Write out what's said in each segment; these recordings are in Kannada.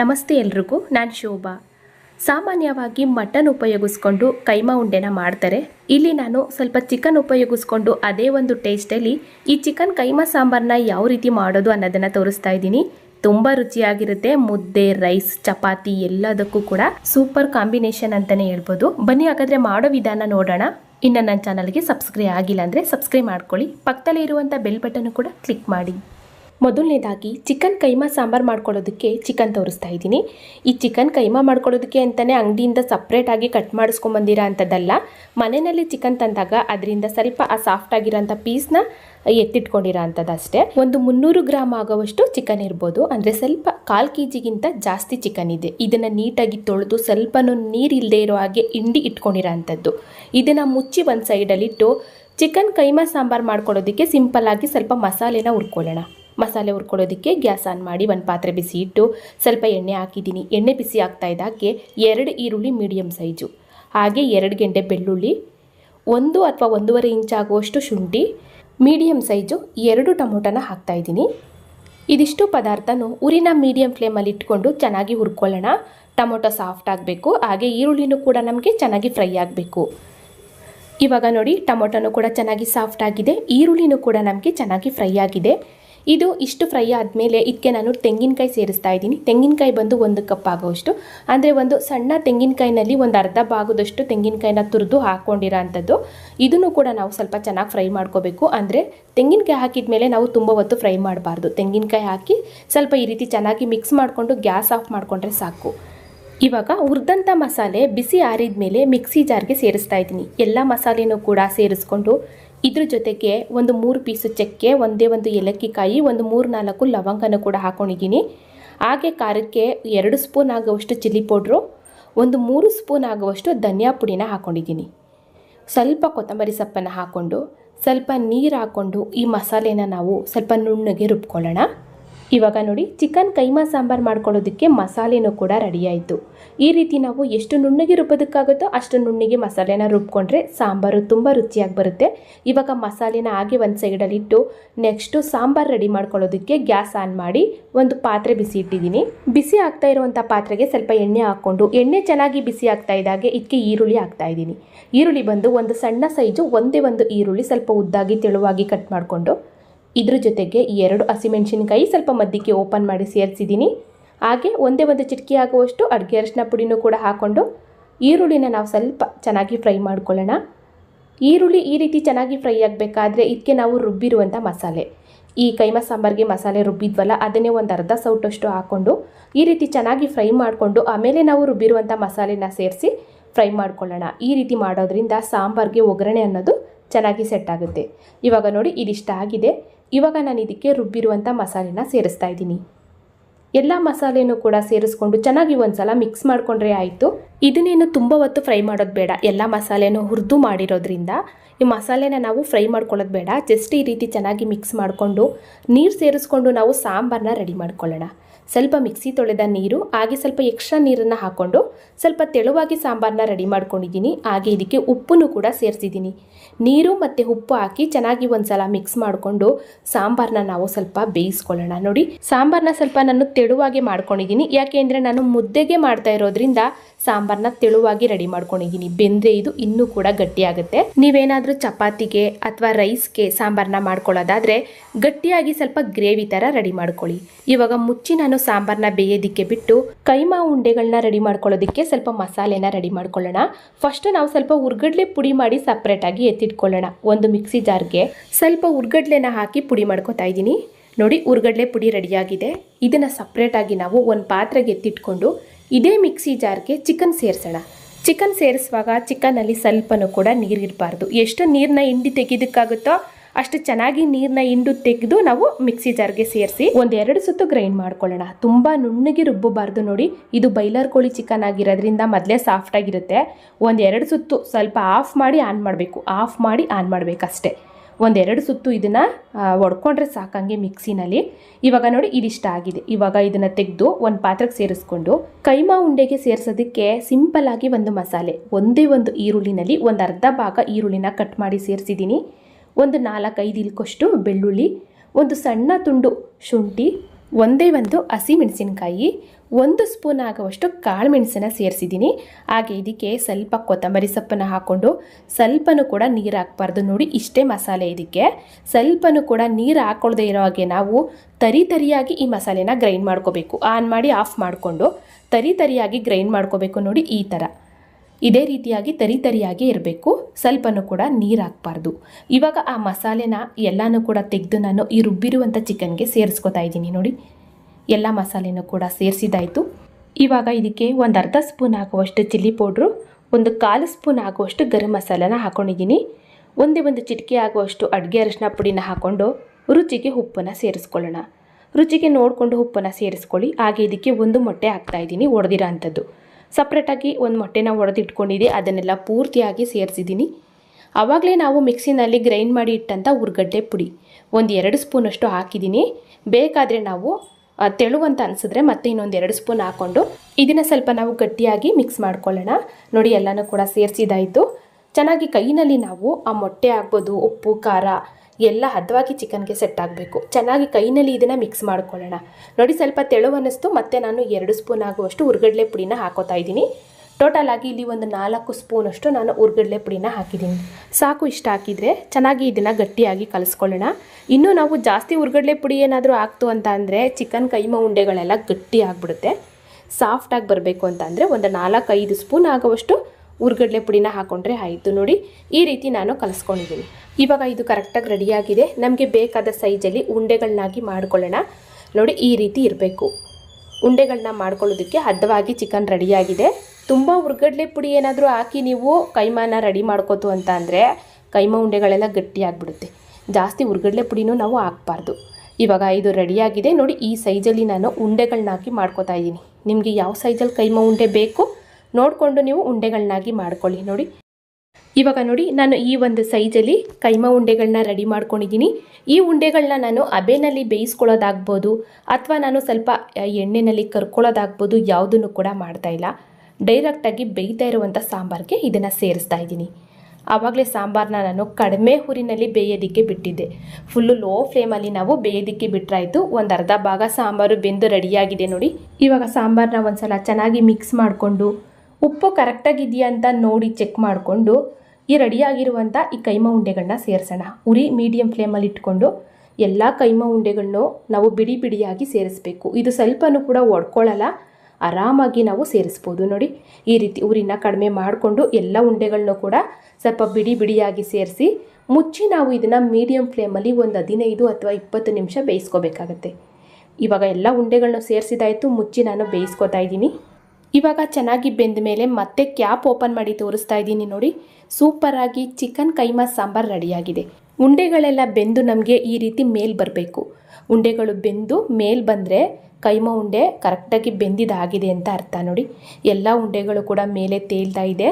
ನಮಸ್ತೆ ಎಲ್ರಿಗೂ, ನಾನು ಶೋಭಾ. ಸಾಮಾನ್ಯವಾಗಿ ಮಟನ್ ಉಪಯೋಗಿಸ್ಕೊಂಡು ಕೈಮಾ ಉಂಡೆನ ಮಾಡ್ತಾರೆ. ಇಲ್ಲಿ ನಾನು ಸ್ವಲ್ಪ ಚಿಕನ್ ಉಪಯೋಗಿಸ್ಕೊಂಡು ಅದೇ ಒಂದು ಟೇಸ್ಟಲ್ಲಿ ಈ ಚಿಕನ್ ಕೈಮಾ ಸಾಂಬಾರನ್ನ ಯಾವ ರೀತಿ ಮಾಡೋದು ಅನ್ನೋದನ್ನು ತೋರಿಸ್ತಾ ಇದ್ದೀನಿ. ತುಂಬ ರುಚಿಯಾಗಿರುತ್ತೆ, ಮುದ್ದೆ, ರೈಸ್, ಚಪಾತಿ ಎಲ್ಲದಕ್ಕೂ ಕೂಡ ಸೂಪರ್ ಕಾಂಬಿನೇಷನ್ ಅಂತಲೇ ಹೇಳ್ಬೋದು. ಬನ್ನಿ ಹಾಗಾದರೆ ಮಾಡೋ ವಿಧಾನ ನೋಡೋಣ. ಇನ್ನು ನನ್ನ ಚಾನಲ್ಗೆ ಸಬ್ಸ್ಕ್ರೈಬ್ ಆಗಿಲ್ಲ ಅಂದರೆ ಸಬ್ಸ್ಕ್ರೈಬ್ ಮಾಡ್ಕೊಳ್ಳಿ. ಪಕ್ಕದಲ್ಲಿ ಇರುವಂಥ ಬೆಲ್ ಬಟನ್ ಕೂಡ ಕ್ಲಿಕ್ ಮಾಡಿ. ಮೊದಲನೇದಾಗಿ ಚಿಕನ್ ಕೈಮಾ ಸಾಂಬಾರು ಮಾಡ್ಕೊಳ್ಳೋದಕ್ಕೆ ಚಿಕನ್ ತೋರಿಸ್ತಾ ಇದ್ದೀನಿ. ಈ ಚಿಕನ್ ಕೈಮಾ ಮಾಡ್ಕೊಳ್ಳೋದಕ್ಕೆ ಅಂತಲೇ ಅಂಗಡಿಯಿಂದ ಸಪ್ರೇಟಾಗಿ ಕಟ್ ಮಾಡಿಸ್ಕೊಂಬಂದಿರೋ ಅಂಥದ್ದಲ್ಲ ಮನೆಯಲ್ಲಿ ಚಿಕನ್ ತಂದಾಗ ಅದರಿಂದ ಸ್ವಲ್ಪ ಆ ಸಾಫ್ಟ್ ಆಗಿರೋಂಥ ಪೀಸ್ನ ಎತ್ತಿಟ್ಕೊಂಡಿರೋ ಅಂಥದ್ದು ಅಷ್ಟೇ ಒಂದು ಮುನ್ನೂರು ಗ್ರಾಮ್ ಆಗೋವಷ್ಟು ಚಿಕನ್ ಇರ್ಬೋದು. ಅಂದರೆ ಸ್ವಲ್ಪ ಕಾಲು ಕೆ ಜಿಗಿಂತ ಜಾಸ್ತಿ ಚಿಕನ್ ಇದೆ. ಇದನ್ನು ನೀಟಾಗಿ ತೊಳೆದು ಸ್ವಲ್ಪನೂ ನೀರಿಲ್ಲದೆ ಇರೋ ಹಾಗೆ ಹಿಂಡಿ ಇಟ್ಕೊಂಡಿರೋ ಅಂಥದ್ದು ಇದನ್ನು ಮುಚ್ಚಿ ಒಂದು ಸೈಡಲ್ಲಿಟ್ಟು ಚಿಕನ್ ಕೈಮಾ ಸಾಂಬಾರು ಮಾಡ್ಕೊಳ್ಳೋದಕ್ಕೆ ಸಿಂಪಲ್ಲಾಗಿ ಸ್ವಲ್ಪ ಮಸಾಲೆನ ಹುರ್ಕೊಳ್ಳೋಣ. ಮಸಾಲೆ ಹುರ್ಕೊಳ್ಳೋದಕ್ಕೆ ಗ್ಯಾಸ್ ಆನ್ ಮಾಡಿ ಒಂದು ಪಾತ್ರೆ ಬಿಸಿ ಇಟ್ಟು ಸ್ವಲ್ಪ ಎಣ್ಣೆ ಹಾಕಿದ್ದೀನಿ. ಎಣ್ಣೆ ಬಿಸಿ ಆಗ್ತಾ ಇದ್ದಾಗೆ ಎರಡು ಈರುಳ್ಳಿ ಮೀಡಿಯಮ್ ಸೈಜು. ಹಾಗೆ ಎರಡು ಗೆಂಡೆ ಬೆಳ್ಳುಳ್ಳಿ, ಒಂದು ಅಥವಾ ಒಂದೂವರೆ ಇಂಚ್ ಆಗುವಷ್ಟು ಶುಂಠಿ ಮೀಡಿಯಮ್ ಸೈಜು ಎರಡು ಟೊಮೊಟೊನ ಹಾಕ್ತಾಯಿದ್ದೀನಿ ಇದಿಷ್ಟು ಪದಾರ್ಥನೂ ಉರಿನ ಮೀಡಿಯಂ ಫ್ಲೇಮಲ್ಲಿ ಇಟ್ಕೊಂಡು ಚೆನ್ನಾಗಿ ಹುರ್ಕೊಳ್ಳೋಣ. ಟೊಮೊಟೊ ಸಾಫ್ಟ್ ಆಗಬೇಕು, ಹಾಗೆ ಈರುಳ್ಳಿನೂ ಕೂಡ ನಮಗೆ ಚೆನ್ನಾಗಿ ಫ್ರೈ ಆಗಬೇಕು. ಇವಾಗ ನೋಡಿ, ಟೊಮೊಟೊನೂ ಕೂಡ ಚೆನ್ನಾಗಿ ಸಾಫ್ಟ್ ಆಗಿದೆ, ಈರುಳ್ಳಿನೂ ಕೂಡ ನಮಗೆ ಚೆನ್ನಾಗಿ ಫ್ರೈ ಆಗಿದೆ. ಇದು ಇಷ್ಟು ಫ್ರೈ ಆದಮೇಲೆ ಇದಕ್ಕೆ ನಾನು ತೆಂಗಿನಕಾಯಿ ಸೇರಿಸ್ತಾ ಇದ್ದೀನಿ. ತೆಂಗಿನಕಾಯಿ ಬಂದು ಒಂದು ಕಪ್ ಆಗೋಷ್ಟು ಅಂದರೆ ಒಂದು ಸಣ್ಣ ತೆಂಗಿನಕಾಯಿನಲ್ಲಿ ಒಂದು ಅರ್ಧ ಭಾಗದಷ್ಟು ತೆಂಗಿನಕಾಯಿನ ತುರಿದು ಹಾಕ್ಕೊಂಡಿರೋ ಅಂಥದ್ದು ಇದನ್ನು ಕೂಡ ನಾವು ಸ್ವಲ್ಪ ಚೆನ್ನಾಗಿ ಫ್ರೈ ಮಾಡ್ಕೋಬೇಕು. ಅಂದರೆ ತೆಂಗಿನಕಾಯಿ ಹಾಕಿದ ಮೇಲೆ ನಾವು ತುಂಬ ಹೊತ್ತು ಫ್ರೈ ಮಾಡಬಾರ್ದು. ತೆಂಗಿನಕಾಯಿ ಹಾಕಿ ಸ್ವಲ್ಪ ಈ ರೀತಿ ಚೆನ್ನಾಗಿ ಮಿಕ್ಸ್ ಮಾಡಿಕೊಂಡು ಗ್ಯಾಸ್ ಆಫ್ ಮಾಡಿಕೊಂಡ್ರೆ ಸಾಕು. ಇವಾಗ ಹುರಿದಂಥ ಮಸಾಲೆ ಬಿಸಿ ಆರಿದ ಮೇಲೆ ಮಿಕ್ಸಿ ಜಾರ್ಗೆ ಸೇರಿಸ್ತಾ ಇದ್ದೀನಿ. ಎಲ್ಲ ಮಸಾಲೆನೂ ಕೂಡ ಸೇರಿಸ್ಕೊಂಡು ಇದ್ರ ಜೊತೆಗೆ ಒಂದು ಮೂರು ಪೀಸು ಚಕ್ಕೆ, ಒಂದೇ ಒಂದು ಏಲಕ್ಕಿ ಕಾಯಿ ಒಂದು ಮೂರು ನಾಲ್ಕು ಲವಂಗನ ಕೂಡ ಹಾಕೊಂಡಿದ್ದೀನಿ. ಹಾಗೆ ಖಾರಕ್ಕೆ ಎರಡು ಸ್ಪೂನ್ ಆಗುವಷ್ಟು ಚಿಲ್ಲಿ ಪೌಡ್ರು, ಒಂದು ಮೂರು ಸ್ಪೂನ್ ಆಗುವಷ್ಟು ಧನಿಯಾ ಪುಡಿನ ಹಾಕೊಂಡಿದ್ದೀನಿ. ಸ್ವಲ್ಪ ಕೊತ್ತಂಬರಿ ಸೊಪ್ಪನ್ನು ಹಾಕ್ಕೊಂಡು ಸ್ವಲ್ಪ ನೀರು ಹಾಕ್ಕೊಂಡು ಈ ಮಸಾಲೆನ ನಾವು ಸ್ವಲ್ಪ ನುಣ್ಣಗೆ ರುಬ್ಕೊಳ್ಳೋಣ. ಇವಾಗ ನೋಡಿ, ಚಿಕನ್ ಕೈಮಾ ಸಾಂಬಾರು ಮಾಡ್ಕೊಳ್ಳೋದಕ್ಕೆ ಮಸಾಲೆನೂ ಕೂಡ ರೆಡಿ ಆಯಿತು ಈ ರೀತಿ ನಾವು ಎಷ್ಟು ನುಣ್ಣಗೆ ರುಬ್ಬೋದಕ್ಕಾಗುತ್ತೋ ಅಷ್ಟು ನುಣ್ಣಗೆ ಮಸಾಲೆನ ರುಬ್ಕೊಂಡ್ರೆ ಸಾಂಬಾರು ತುಂಬ ರುಚಿಯಾಗಿ ಬರುತ್ತೆ. ಇವಾಗ ಮಸಾಲೆನ ಹಾಗೆ ಒಂದು ಸೈಡಲ್ಲಿಟ್ಟು ನೆಕ್ಸ್ಟು ಸಾಂಬಾರು ರೆಡಿ ಮಾಡ್ಕೊಳ್ಳೋದಕ್ಕೆ ಗ್ಯಾಸ್ ಆನ್ ಮಾಡಿ ಒಂದು ಪಾತ್ರೆ ಬಿಸಿ ಇಟ್ಟಿದ್ದೀನಿ. ಬಿಸಿ ಆಗ್ತಾ ಇರುವಂಥ ಪಾತ್ರೆಗೆ ಸ್ವಲ್ಪ ಎಣ್ಣೆ ಹಾಕ್ಕೊಂಡು, ಎಣ್ಣೆ ಚೆನ್ನಾಗಿ ಬಿಸಿ ಆಗ್ತಾ ಇದ್ದಾಗೆ ಇದಕ್ಕೆ ಈರುಳ್ಳಿ ಹಾಕ್ತಾ ಇದ್ದೀನಿ. ಈರುಳ್ಳಿ ಬಂದು ಒಂದು ಸಣ್ಣ ಸೈಜು ಒಂದೇ ಒಂದು ಈರುಳ್ಳಿ ಸ್ವಲ್ಪ ಉದ್ದಾಗಿ ತೆಳುವಾಗಿ ಕಟ್ ಮಾಡಿಕೊಂಡು ಇದ್ರ ಜೊತೆಗೆ ಈ ಎರಡು ಹಸಿಮೆಣಸಿನ್ಕಾಯಿ ಸ್ವಲ್ಪ ಮಧ್ಯಕ್ಕೆ ಓಪನ್ ಮಾಡಿ ಸೇರಿಸಿದ್ದೀನಿ. ಹಾಗೆ ಒಂದೇ ಒಂದು ಚಿಟಕಿ ಆಗುವಷ್ಟು ಅಡುಗೆ ಅರಿಶಿನ ಪುಡಿನೂ ಕೂಡ ಹಾಕ್ಕೊಂಡು ಈರುಳ್ಳಿನ ನಾವು ಸ್ವಲ್ಪ ಚೆನ್ನಾಗಿ ಫ್ರೈ ಮಾಡ್ಕೊಳ್ಳೋಣ. ಈರುಳ್ಳಿ ಈ ರೀತಿ ಚೆನ್ನಾಗಿ ಫ್ರೈ ಆಗಬೇಕಾದ್ರೆ ಇದಕ್ಕೆ ನಾವು ರುಬ್ಬಿರುವಂಥ ಮಸಾಲೆ. ಈ ಕೈಮ ಸಾಂಬಾರಿಗೆ ಮಸಾಲೆ ರುಬ್ಬಿದ್ವಲ್ಲ, ಅದನ್ನೇ ಒಂದು ಅರ್ಧ ಸೌಟಷ್ಟು ಹಾಕ್ಕೊಂಡು ಈ ರೀತಿ ಚೆನ್ನಾಗಿ ಫ್ರೈ ಮಾಡಿಕೊಂಡು ಆಮೇಲೆ ನಾವು ರುಬ್ಬಿರುವಂಥ ಮಸಾಲೆನ ಸೇರಿಸಿ ಫ್ರೈ ಮಾಡ್ಕೊಳ್ಳೋಣ. ಈ ರೀತಿ ಮಾಡೋದ್ರಿಂದ ಸಾಂಬಾರಿಗೆ ಒಗ್ಗರಣೆ ಅನ್ನೋದು ಚೆನ್ನಾಗಿ ಸೆಟ್ ಆಗುತ್ತೆ. ಇವಾಗ ನೋಡಿ, ಇದಿಷ್ಟ ಆಗಿದೆ. ಇವಾಗ ನಾನು ಇದಕ್ಕೆ ರುಬ್ಬಿರುವಂಥ ಮಸಾಲೆನ ಸೇರಿಸ್ತಾ ಇದ್ದೀನಿ. ಎಲ್ಲ ಮಸಾಲೆನೂ ಕೂಡ ಸೇರಿಸ್ಕೊಂಡು ಚೆನ್ನಾಗಿ ಒಂದ್ಸಲ ಮಿಕ್ಸ್ ಮಾಡಿಕೊಂಡ್ರೆ ಆಯಿತು. ಇದನ್ನೇನು ತುಂಬ ಹೊತ್ತು ಫ್ರೈ ಮಾಡೋದು ಬೇಡ. ಎಲ್ಲ ಮಸಾಲೆನೂ ಹುರಿದು ಮಾಡಿರೋದ್ರಿಂದ ಈ ಮಸಾಲೆನ ನಾವು ಫ್ರೈ ಮಾಡ್ಕೊಳ್ಳೋದು ಬೇಡ. ಜಸ್ಟ್ ಈ ರೀತಿ ಚೆನ್ನಾಗಿ ಮಿಕ್ಸ್ ಮಾಡಿಕೊಂಡು ನೀರು ಸೇರಿಸ್ಕೊಂಡು ನಾವು ಸಾಂಬಾರನ್ನ ರೆಡಿ ಮಾಡ್ಕೊಳ್ಳೋಣ. ಸ್ವಲ್ಪ ಮಿಕ್ಸಿ ತೊಳೆದ ನೀರು, ಹಾಗೆ ಸ್ವಲ್ಪ ಎಕ್ಸ್ಟ್ರಾ ನೀರನ್ನು ಹಾಕ್ಕೊಂಡು ಸ್ವಲ್ಪ ತೆಳುವಾಗಿ ಸಾಂಬಾರನ್ನ ರೆಡಿ ಮಾಡ್ಕೊಂಡಿದ್ದೀನಿ. ಹಾಗೆ ಇದಕ್ಕೆ ಉಪ್ಪನ್ನು ಕೂಡ ಸೇರಿಸಿದ್ದೀನಿ. ನೀರು ಮತ್ತು ಉಪ್ಪು ಹಾಕಿ ಚೆನ್ನಾಗಿ ಒಂದ್ಸಲ ಮಿಕ್ಸ್ ಮಾಡಿಕೊಂಡು ಸಾಂಬಾರನ್ನ ನಾವು ಸ್ವಲ್ಪ ಬೇಯಿಸ್ಕೊಳ್ಳೋಣ. ನೋಡಿ ಸಾಂಬಾರನ್ನ ಸ್ವಲ್ಪ ನಾನು ತೆಳುವಾಗಿ ಮಾಡ್ಕೊಂಡಿದ್ದೀನಿ. ಯಾಕೆ ಅಂದರೆ ನಾನು ಮುದ್ದೆಗೆ ಮಾಡ್ತಾ ಇರೋದ್ರಿಂದ ಸಾಂಬಾರನ್ನ ತೆಳುವಾಗಿ ರೆಡಿ ಮಾಡ್ಕೊಂಡಿದ್ದೀನಿ. ಬೆಂದ್ರೆ ಇದು ಇನ್ನೂ ಕೂಡ ಗಟ್ಟಿಯಾಗುತ್ತೆ. ನೀವೇನಾದರೂ ಚಪಾತಿಗೆ ಅಥವಾ ರೈಸ್ಗೆ ಸಾಂಬಾರನ್ನ ಮಾಡ್ಕೊಳ್ಳೋದಾದರೆ ಗಟ್ಟಿಯಾಗಿ ಸ್ವಲ್ಪ ಗ್ರೇವಿ ಥರ ರೆಡಿ ಮಾಡ್ಕೊಳ್ಳಿ. ಇವಾಗ ಮುಚ್ಚಿ ನಾನು ಸಾಂಬಾರನ್ನ ಬೇಯೋದಿಕ್ಕೆ ಬಿಟ್ಟು ಕೈಮಾ ಉಂಡೆಗಳನ್ನ ರೆಡಿ ಮಾಡ್ಕೊಳ್ಳೋದಕ್ಕೆ ಸ್ವಲ್ಪ ಮಸಾಲೆನ ರೆಡಿ ಮಾಡ್ಕೊಳ್ಳೋಣ. ಫಸ್ಟ್ ನಾವು ಸ್ವಲ್ಪ ಉರ್ಗಡ್ಲೆ ಪುಡಿ ಮಾಡಿ ಸಪ್ರೇಟಾಗಿ ಎತ್ತಿಟ್ಕೊಳ್ಳೋಣ. ಒಂದು ಮಿಕ್ಸಿ ಜಾರ್ಗೆ ಸ್ವಲ್ಪ ಉರ್ಗಡ್ಲೆನ ಹಾಕಿ ಪುಡಿ ಮಾಡ್ಕೊತಾ ಇದ್ದೀನಿ. ನೋಡಿ ಉರ್ಗಡ್ಲೆ ಪುಡಿ ರೆಡಿಯಾಗಿದೆ ಇದನ್ನು ಸಪ್ರೇಟಾಗಿ ನಾವು ಒಂದು ಪಾತ್ರೆಗೆ ಎತ್ತಿಟ್ಕೊಂಡು ಇದೇ ಮಿಕ್ಸಿ ಜಾರ್ಗೆ ಚಿಕನ್ ಸೇರಿಸೋಣ. ಚಿಕನ್ ಸೇರಿಸುವಾಗ ಚಿಕನಲ್ಲಿ ಸ್ವಲ್ಪನೂ ಕೂಡ ನೀರಿರಬಾರ್ದು ಎಷ್ಟು ನೀರನ್ನ ಹಿಂಡಿ ತೆಗೆಯೋದಕ್ಕಾಗುತ್ತೋ ಅಷ್ಟು ಚೆನ್ನಾಗಿ ನೀರನ್ನ ಹಿಂಡು ತೆಗೆದು ನಾವು ಮಿಕ್ಸಿ ಜಾರ್ಗೆ ಸೇರಿಸಿ ಒಂದೆರಡು ಸುತ್ತು ಗ್ರೈಂಡ್ ಮಾಡ್ಕೊಳ್ಳೋಣ. ತುಂಬ ನುಣ್ಣಗೆ ರುಬ್ಬಬಾರ್ದು ನೋಡಿ. ಇದು ಬೈಲರ್ ಕೋಳಿ ಚಿಕನ್ ಆಗಿರೋದ್ರಿಂದ ಮೊದಲೇ ಸಾಫ್ಟ್ ಆಗಿರುತ್ತೆ. ಒಂದೆರಡು ಸುತ್ತು ಸ್ವಲ್ಪ ಆಫ್ ಮಾಡಿ ಆನ್ ಮಾಡಬೇಕು. ಆಫ್ ಮಾಡಿ ಆನ್ ಮಾಡಬೇಕಷ್ಟೇ. ಒಂದೆರಡು ಸುತ್ತು ಇದನ್ನು ಒಡ್ಕೊಂಡ್ರೆ ಸಾಕಂಗೆ ಮಿಕ್ಸಿನಲ್ಲಿ. ಇವಾಗ ನೋಡಿ ಇದಿಷ್ಟ ಆಗಿದೆ. ಇವಾಗ ಇದನ್ನು ತೆಗೆದು ಒಂದು ಪಾತ್ರೆಗೆ ಸೇರಿಸ್ಕೊಂಡು ಕೈಮಾ ಉಂಡೆಗೆ ಸೇರಿಸೋದಕ್ಕೆ ಸಿಂಪಲ್ ಆಗಿ ಒಂದು ಮಸಾಲೆ. ಒಂದೇ ಒಂದು ಈರುಳ್ಳಿನಲ್ಲಿ ಒಂದು ಅರ್ಧ ಭಾಗ ಈರುಳ್ಳಿನ ಕಟ್ ಮಾಡಿ ಸೇರಿಸಿದ್ದೀನಿ. ಒಂದು ನಾಲ್ಕೈದು ಇಲ್ಕಷ್ಟು ಬೆಳ್ಳುಳ್ಳಿ, ಒಂದು ಸಣ್ಣ ತುಂಡು ಶುಂಠಿ, ಒಂದೇ ಒಂದು ಹಸಿಮೆಣಸಿನಕಾಯಿ, ಒಂದು ಸ್ಪೂನ್ ಆಗುವಷ್ಟು ಕಾಳು ಮೆಣಸನ್ನ ಸೇರಿಸಿದ್ದೀನಿ. ಹಾಗೆ ಇದಕ್ಕೆ ಸ್ವಲ್ಪ ಕೊತ್ತಂಬರಿ ಸೊಪ್ಪನ್ನು ಹಾಕ್ಕೊಂಡು ಸ್ವಲ್ಪನೂ ಕೂಡ ನೀರು ಹಾಕ್ಬಾರ್ದು ನೋಡಿ, ಇಷ್ಟೇ ಮಸಾಲೆ ಇದಕ್ಕೆ. ಸ್ವಲ್ಪನೂ ಕೂಡ ನೀರು ಹಾಕ್ಕೊಳ್ದೇ ಇರೋ ಹಾಗೆ ನಾವು ತರಿ ತರಿಯಾಗಿ ಈ ಮಸಾಲೆನ ಗ್ರೈಂಡ್ ಮಾಡ್ಕೋಬೇಕು. ಆನ್ ಮಾಡಿ ಆಫ್ ಮಾಡಿಕೊಂಡು ತರಿ ತರಿಯಾಗಿ ಗ್ರೈಂಡ್ ಮಾಡ್ಕೋಬೇಕು ನೋಡಿ ಈ ಥರ ಇದೇ ರೀತಿಯಾಗಿ ತರಿ ತರಿಯಾಗಿ ಇರಬೇಕು. ಸ್ವಲ್ಪನೂ ಕೂಡ ನೀರು ಹಾಕ್ಬಾರ್ದು. ಇವಾಗ ಆ ಮಸಾಲೆನ ಎಲ್ಲನೂ ಕೂಡ ತೆಗೆದು ನಾನು ಈ ರುಬ್ಬಿರುವಂಥ ಚಿಕನ್ಗೆ ಸೇರಿಸ್ಕೊತಾ ಇದ್ದೀನಿ ನೋಡಿ. ಎಲ್ಲ ಮಸಾಲೆನೂ ಕೂಡ ಸೇರಿಸಿದಾಯಿತು ಇವಾಗ ಇದಕ್ಕೆ ಒಂದು ಅರ್ಧ ಸ್ಪೂನ್ ಆಗುವಷ್ಟು ಚಿಲ್ಲಿ ಪೌಡ್ರು ಒಂದು ಕಾಲು ಸ್ಪೂನ್ ಆಗುವಷ್ಟು ಗರಂ ಮಸಾಲೆನ ಹಾಕ್ಕೊಂಡಿದ್ದೀನಿ ಒಂದೇ ಒಂದು ಚಿಟಿಕೆ ಆಗುವಷ್ಟು ಅಡುಗೆ ಅರಿಶಿನ ಪುಡಿನ ಹಾಕ್ಕೊಂಡು ರುಚಿಗೆ ಉಪ್ಪನ್ನು ಸೇರಿಸ್ಕೊಳ್ಳೋಣ. ರುಚಿಗೆ ನೋಡಿಕೊಂಡು ಉಪ್ಪನ್ನು ಸೇರಿಸ್ಕೊಳ್ಳಿ. ಹಾಗೆ ಇದಕ್ಕೆ ಒಂದು ಮೊಟ್ಟೆ ಹಾಕ್ತಾ ಇದ್ದೀನಿ, ಒಡೆದಿರೋ ಅಂಥದ್ದು. ಸಪ್ರೇಟಾಗಿ ಒಂದು ಮೊಟ್ಟೆನ ಒಡೆದಿಟ್ಕೊಂಡಿದ್ದೆ ಅದನ್ನೆಲ್ಲ ಪೂರ್ತಿಯಾಗಿ ಸೇರಿಸಿದ್ದೀನಿ. ಆವಾಗಲೇ ನಾವು ಮಿಕ್ಸಿನಲ್ಲಿ ಗ್ರೈಂಡ್ ಮಾಡಿ ಇಟ್ಟಂಥ ಉರ್ಗಡ್ಡೆ ಪುಡಿ ಒಂದು ಎರಡು ಸ್ಪೂನಷ್ಟು ಹಾಕಿದ್ದೀನಿ. ಬೇಕಾದರೆ ನಾವು ತೆಳುವಂತ ತೆಳು ಅಂತ ಅನಿಸಿದ್ರೆ ಮತ್ತೆ ಇನ್ನೊಂದು ಎರಡು ಸ್ಪೂನ್ ಹಾಕ್ಕೊಂಡು ಇದನ್ನು ಸ್ವಲ್ಪ ನಾವು ಗಟ್ಟಿಯಾಗಿ ಮಿಕ್ಸ್ ಮಾಡ್ಕೊಳ್ಳೋಣ. ನೋಡಿ, ಎಲ್ಲನೂ ಕೂಡ ಸೇರಿಸಿದಾಯಿತು. ಚೆನ್ನಾಗಿ ಕೈನಲ್ಲಿ ನಾವು ಆ ಮೊಟ್ಟೆ ಆಗ್ಬೋದು, ಉಪ್ಪು, ಖಾರ ಎಲ್ಲ ಹದವಾಗಿ ಚಿಕನ್ಗೆ ಸೆಟ್ ಆಗಬೇಕು. ಚೆನ್ನಾಗಿ ಕೈನಲ್ಲಿ ಇದನ್ನು ಮಿಕ್ಸ್ ಮಾಡ್ಕೊಳ್ಳೋಣ. ನೋಡಿ ಸ್ವಲ್ಪ ತೆಳು ಅನ್ನಿಸ್ತು ಮತ್ತೆ ನಾನು ಎರಡು ಸ್ಪೂನ್ ಆಗುವಷ್ಟು ಉರ್ಗಡ್ಲೆ ಪುಡಿನ ಹಾಕೋತಾ ಇದ್ದೀನಿ. ಟೋಟಲ್ ಆಗಿ ಇಲ್ಲಿ ಒಂದು ನಾಲ್ಕು ಸ್ಪೂನಷ್ಟು ನಾನು ಉರ್ಗಡ್ಲೆ ಪುಡಿನ ಹಾಕಿದ್ದೀನಿ. ಸಾಕು ಇಷ್ಟ ಹಾಕಿದರೆ ಚೆನ್ನಾಗಿ ಇದನ್ನು ಗಟ್ಟಿಯಾಗಿ ಕಲಿಸ್ಕೊಳ್ಳೋಣ. ಇನ್ನೂ ನಾವು ಜಾಸ್ತಿ ಉರ್ಗಡ್ಲೆ ಪುಡಿ ಏನಾದರೂ ಹಾಕ್ತು ಅಂತ ಅಂದರೆ ಚಿಕನ್ ಕೈಮ ಉಂಡೆಗಳೆಲ್ಲ ಗಟ್ಟಿ ಆಗಿಬಿಡುತ್ತೆ. ಸಾಫ್ಟಾಗಿ ಬರಬೇಕು ಅಂತ ಅಂದರೆ ಒಂದು ನಾಲ್ಕೈದು ಸ್ಪೂನ್ ಆಗುವಷ್ಟು ಉರ್ಗಡ್ಲೆ ಪುಡಿನ ಹಾಕೊಂಡ್ರೆ ಆಯಿತು ನೋಡಿ. ಈ ರೀತಿ ನಾನು ಕಲಿಸ್ಕೊಂಡಿದ್ದೀನಿ. ಇವಾಗ ಇದು ಕರೆಕ್ಟಾಗಿ ರೆಡಿಯಾಗಿದೆ. ನಮಗೆ ಬೇಕಾದ ಸೈಜಲ್ಲಿ ಉಂಡೆಗಳನ್ನಾಗಿ ಮಾಡ್ಕೊಳ್ಳೋಣ. ನೋಡಿ, ಈ ರೀತಿ ಇರಬೇಕು. ಉಂಡೆಗಳನ್ನ ಮಾಡ್ಕೊಳ್ಳೋದಕ್ಕೆ ಹದ್ದವಾಗಿ ಚಿಕನ್ ರೆಡಿಯಾಗಿದೆ. ತುಂಬ ಉರ್ಗಡ್ಲೆ ಪುಡಿ ಏನಾದರೂ ಹಾಕಿ ನೀವು ಕೈಮಾನ ರೆಡಿ ಮಾಡ್ಕೋತು ಅಂತ ಅಂದರೆ ಕೈಮ ಉಂಡೆಗಳೆಲ್ಲ ಗಟ್ಟಿಯಾಗಿಬಿಡುತ್ತೆ ಜಾಸ್ತಿ ಉರ್ಗಡ್ಲೆ ಪುಡಿನೂ ನಾವು ಹಾಕ್ಬಾರ್ದು. ಇವಾಗ ಇದು ರೆಡಿಯಾಗಿದೆ. ನೋಡಿ, ಈ ಸೈಜಲ್ಲಿ ನಾನು ಉಂಡೆಗಳನ್ನ ಹಾಕಿ ಮಾಡ್ಕೋತಾ ಇದ್ದೀನಿ. ನಿಮಗೆ ಯಾವ ಸೈಜಲ್ಲಿ ಕೈಮ ಉಂಡೆ ಬೇಕು? ನೋಡಿಕೊಂಡು ನೀವು ಉಂಡೆಗಳನ್ನಾಗಿ ಮಾಡ್ಕೊಳ್ಳಿ, ನೋಡಿ. ಇವಾಗ ನೋಡಿ, ನಾನು ಈ ಒಂದು ಸೈಜಲ್ಲಿ ಕೈಮ ಉಂಡೆಗಳನ್ನ ರೆಡಿ ಮಾಡ್ಕೊಂಡಿದ್ದೀನಿ. ಈ ಉಂಡೆಗಳನ್ನ ನಾನು ಅಬೆನಲ್ಲಿ ಬೇಯಿಸ್ಕೊಳ್ಳೋದಾಗ್ಬೋದು, ಅಥವಾ ನಾನು ಸ್ವಲ್ಪ ಎಣ್ಣೆನಲ್ಲಿ ಕರ್ಕೊಳ್ಳೋದಾಗ್ಬೋದು, ಯಾವುದನ್ನು ಕೂಡ ಮಾಡ್ತಾ ಇಲ್ಲ. ಡೈರೆಕ್ಟಾಗಿ ಬೇಯ್ತಾ ಇರುವಂಥ ಸಾಂಬಾರಿಗೆ ಇದನ್ನು ಸೇರಿಸ್ತಾ ಇದ್ದೀನಿ. ಆವಾಗಲೇ ಸಾಂಬಾರನ್ನ ನಾನು ಕಡಿಮೆ ಹುರಿನಲ್ಲಿ ಬೇಯೋದಿಕ್ಕೆ ಬಿಟ್ಟಿದ್ದೆ. ಫುಲ್ಲು ಲೋ ಫ್ಲೇಮಲ್ಲಿ ನಾವು ಬೇಯೋದಕ್ಕೆ ಬಿಟ್ಟರಾಯಿತು ಒಂದು ಅರ್ಧ ಭಾಗ ಸಾಂಬಾರು ಬೆಂದು ರೆಡಿಯಾಗಿದೆ ನೋಡಿ. ಇವಾಗ ಸಾಂಬಾರನ್ನ ಒಂದು ಸಲ ಚೆನ್ನಾಗಿ ಮಿಕ್ಸ್ ಮಾಡಿಕೊಂಡು ಉಪ್ಪು ಕರೆಕ್ಟಾಗಿದೆಯಾ ಅಂತ ನೋಡಿ ಚೆಕ್ ಮಾಡಿಕೊಂಡು ಈ ರೆಡಿಯಾಗಿರುವಂಥ ಈ ಕೈಮ ಉಂಡೆಗಳನ್ನ ಸೇರಿಸೋಣ. ಉರಿ ಮೀಡಿಯಂ ಫ್ಲೇಮಲ್ಲಿ ಇಟ್ಕೊಂಡು ಎಲ್ಲ ಕೈಮ ಉಂಡೆಗಳನ್ನು ನಾವು ಬಿಡಿ ಬಿಡಿಯಾಗಿ ಸೇರಿಸಬೇಕು. ಇದು ಸ್ವಲ್ಪನೂ ಕೂಡ ಒಡ್ಕೊಳ್ಳಲ್ಲ ಆರಾಮಾಗಿ ನಾವು ಸೇರಿಸ್ಬೋದು ನೋಡಿ. ಈ ರೀತಿ ಉರಿನ ಕಡಿಮೆ ಮಾಡಿಕೊಂಡು ಎಲ್ಲ ಉಂಡೆಗಳನ್ನು ಕೂಡ ಸ್ವಲ್ಪ ಬಿಡಿ ಬಿಡಿಯಾಗಿ ಸೇರಿಸಿ ಮುಚ್ಚಿ ನಾವು ಇದನ್ನು ಮೀಡಿಯಮ್ ಫ್ಲೇಮಲ್ಲಿ ಒಂದು ಹದಿನೈದು ಅಥವಾ ಇಪ್ಪತ್ತು ನಿಮಿಷ ಬೇಯಿಸ್ಕೋಬೇಕಾಗತ್ತೆ. ಇವಾಗ ಎಲ್ಲ ಉಂಡೆಗಳನ್ನು ಸೇರಿಸಿದಾಯಿತು ಮುಚ್ಚಿ ನಾನು ಬೇಯಿಸ್ಕೋತಾ ಇದ್ದೀನಿ. ಇವಾಗ ಚೆನ್ನಾಗಿ ಬೆಂದ ಮೇಲೆ ಮತ್ತೆ ಕ್ಯಾಪ್ ಓಪನ್ ಮಾಡಿ ತೋರಿಸ್ತಾ ಇದ್ದೀನಿ ನೋಡಿ. ಸೂಪರಾಗಿ ಚಿಕನ್ ಕೈಮಾ ಸಾಂಬಾರ್ ರೆಡಿಯಾಗಿದೆ. ಉಂಡೆಗಳೆಲ್ಲ ಬೆಂದು ನಮಗೆ ಈ ರೀತಿ ಮೇಲ್ ಬರಬೇಕು. ಉಂಡೆಗಳು ಬೆಂದು ಮೇಲ್ ಬಂದರೆ ಕೈಮಾ ಉಂಡೆ ಕರೆಕ್ಟಾಗಿ ಬೆಂದಿದ್ದಾಗಿದೆ ಅಂತ ಅರ್ಥ ನೋಡಿ. ಎಲ್ಲ ಉಂಡೆಗಳು ಕೂಡ ಮೇಲೆ ತೇಲ್ತಾ ಇದೆ.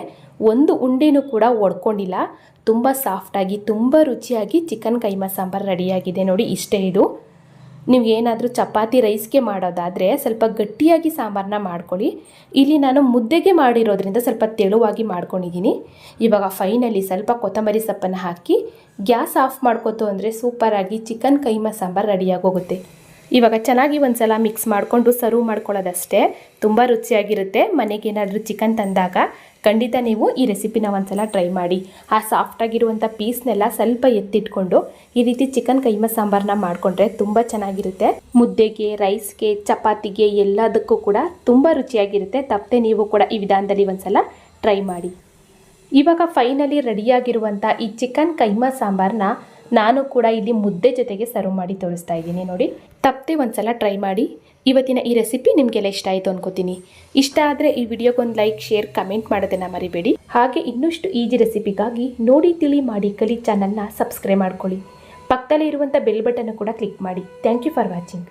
ಒಂದು ಉಂಡೆನೂ ಕೂಡ ಒಡ್ಕೊಂಡಿಲ್ಲ. ತುಂಬ ಸಾಫ್ಟಾಗಿ ತುಂಬ ರುಚಿಯಾಗಿ ಚಿಕನ್ ಕೈಮಾ ಸಾಂಬಾರ್ ರೆಡಿಯಾಗಿದೆ ನೋಡಿ ಇಷ್ಟೇ ಇದು. ನೀವು ಏನಾದರೂ ಚಪಾತಿ ರೈಸ್ಗೆ ಮಾಡೋದಾದರೆ ಸ್ವಲ್ಪ ಗಟ್ಟಿಯಾಗಿ ಸಾಂಬಾರನ್ನ ಮಾಡ್ಕೊಳ್ಳಿ. ಇಲ್ಲಿ ನಾನು ಮುದ್ದೆಗೆ ಮಾಡಿರೋದ್ರಿಂದ ಸ್ವಲ್ಪ ತೆಳುವಾಗಿ ಮಾಡ್ಕೊಂಡಿದ್ದೀನಿ. ಇವಾಗ ಫೈನಲಿ ಸ್ವಲ್ಪ ಕೊತ್ತಂಬರಿ ಸೊಪ್ಪನ್ನು ಹಾಕಿ ಗ್ಯಾಸ್ ಆಫ್ ಮಾಡ್ಕೋತು ಅಂದರೆ ಸೂಪರಾಗಿ ಚಿಕನ್ ಕೈಮಾ ಸಾಂಬಾರು ರೆಡಿಯಾಗೋಗುತ್ತೆ ಇವಾಗ ಚೆನ್ನಾಗಿ ಒಂದ್ಸಲ ಮಿಕ್ಸ್ ಮಾಡಿಕೊಂಡು ಸರ್ವ್ ಮಾಡ್ಕೊಳ್ಳೋದಷ್ಟೇ. ತುಂಬ ರುಚಿಯಾಗಿರುತ್ತೆ. ಮನೆಗೆ ಏನಾದರೂ ಚಿಕನ್ ತಂದಾಗ ಖಂಡಿತ ನೀವು ಈ ರೆಸಿಪಿನ ಒಂದ್ಸಲ ಟ್ರೈ ಮಾಡಿ. ಆ ಸಾಫ್ಟಾಗಿರುವಂಥ ಪೀಸ್ನೆಲ್ಲ ಸ್ವಲ್ಪ ಎತ್ತಿಟ್ಕೊಂಡು ಈ ರೀತಿ ಚಿಕನ್ ಕೈಮ ಸಾಂಬಾರನ್ನ ಮಾಡಿಕೊಂಡ್ರೆ ತುಂಬ ಚೆನ್ನಾಗಿರುತ್ತೆ. ಮುದ್ದೆಗೆ ರೈಸ್ಗೆ ಚಪಾತಿಗೆ ಎಲ್ಲದಕ್ಕೂ ಕೂಡ ತುಂಬ ರುಚಿಯಾಗಿರುತ್ತೆ. ತಪ್ಪದೆ ನೀವು ಕೂಡ ಈ ವಿಧಾನದಲ್ಲಿ ಒಂದ್ಸಲ ಟ್ರೈ ಮಾಡಿ. ಇವಾಗ ಫೈನಲಿ ರೆಡಿಯಾಗಿರುವಂಥ ಈ ಚಿಕನ್ ಕೈಮ ಸಾಂಬಾರನ್ನ ನಾನು ಕೂಡ ಇಲ್ಲಿ ಮುದ್ದೆ ಜೊತೆಗೆ ಸರ್ವ್ ಮಾಡಿ ತೋರಿಸ್ತಾ ಇದ್ದೀನಿ ನೋಡಿ. ತಪ್ಪದೆ ಒಂದ್ಸಲ ಟ್ರೈ ಮಾಡಿ. ಇವತ್ತಿನ ಈ ರೆಸಿಪಿ ನಿಮಗೆಲ್ಲ ಇಷ್ಟ ಆಯಿತು ಅನ್ಕೋತೀನಿ. ಇಷ್ಟ ಆದರೆ ಈ ವಿಡಿಯೋಗೊಂದು ಲೈಕ್ ಶೇರ್ ಕಮೆಂಟ್ ಮಾಡೋದನ್ನು ಮರಿಬೇಡಿ. ಹಾಗೆ ಇನ್ನಷ್ಟು ಈಜಿ ರೆಸಿಪಿಗಾಗಿ ನೋಡಿ, ತಿಳಿ, ಮಾಡಿ, ಕಲಿ ಚಾನಲ್ನ ಸಬ್ಸ್ಕ್ರೈಬ್ ಮಾಡ್ಕೊಳ್ಳಿ. ಪಕ್ಕದಲ್ಲಿ ಇರುವಂಥ ಬೆಲ್ ಬಟನ್ನು ಕೂಡ ಕ್ಲಿಕ್ ಮಾಡಿ. Thank you for watching